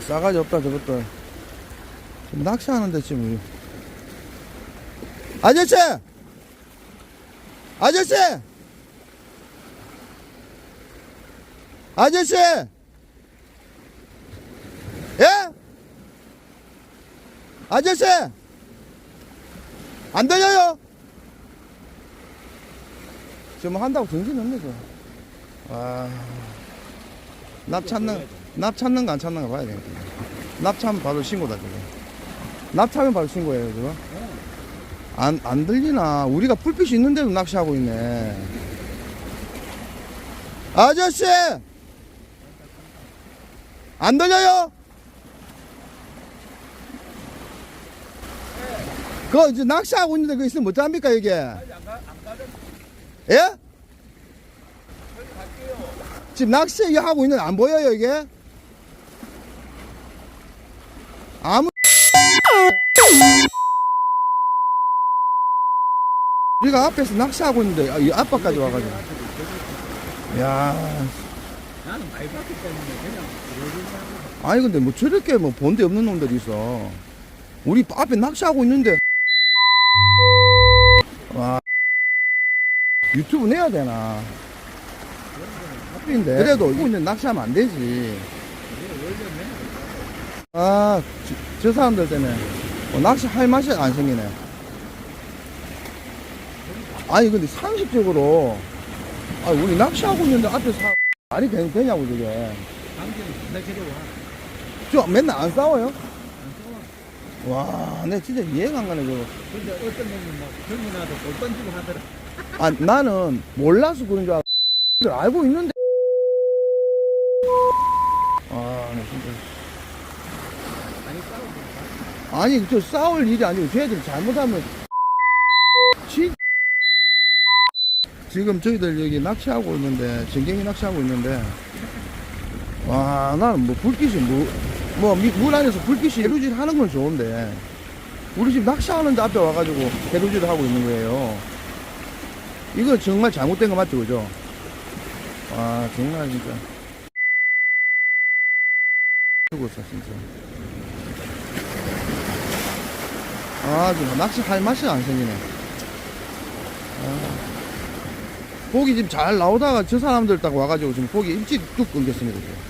싸가지 없다 저것들 지금 낚시하는데 지금 아저씨! 아저씨! 아저씨! 예? 아저씨! 안 들려요? 지금 한다고 정신없네 저 아, 납 찾는 납 찾는 거안 찾는 거 봐야 되겠다 납 차면 바로 신고다 지금 납 차면 바로 신고해요 지금 안, 안 들리나? 우리가 불빛이 있는데도 낚시하고 있네. 아저씨! 안 들려요? 그거 이제 낚시하고 있는데 그 있으면 어떡합니까 이게? 예? 지금 낚시 하고 있는데 안 보여요 이게? 아무 우리가 앞에서 낚시하고 있는데 아, 이 앞바까지 와가지고. 야. 나는 봤기 때문에 그냥 아니 근데 뭐 저렇게 뭐 본데 없는 놈들이 있어. 우리 앞에 낚시하고 있는데. 와. 유튜브 내야 되나? 앞인데. 그래도 이거 낚시하면 안 되지 아저 사람들 때문에 어, 낚시 할 맛이 안 생기네 아니 근데 상식적으로 아 우리 낚시하고 있는데 앞에 사 말이 되, 되냐고 저게 저 맨날 안 싸워요? 와, 내 진짜 이해가 안 가네, 저거. 근데 어떤 놈은 막 젊은 아들 못 던지고 하더라 아, 나는 몰라서 그런 줄 알고, 알고 있는데. 아, 나 진짜. 아니, 저 싸울 일이 아니고, 쟤들 잘못하면. 지... 지금 저희들 여기 낚시하고 있는데, 전갱이 낚시하고 있는데, 와, 나는 뭐 불빛이 뭐, 뭐, 미- 물 안에서 불빛이 해루질 하는 건 좋은데, 우리 집 낚시하는데 앞에 와가지고 해루질을 하고 있는 거예요. 이거 정말 잘못된 거 맞죠, 그죠? 와, 정말 진짜. 죽었어, 진짜. 아, 지금 낚시 할 맛이 안 생기네. 아. 고기 지금 잘 나오다가 저 사람들 딱 와가지고 지금 고기 일찍 뚝 끊겼습니다. 지금.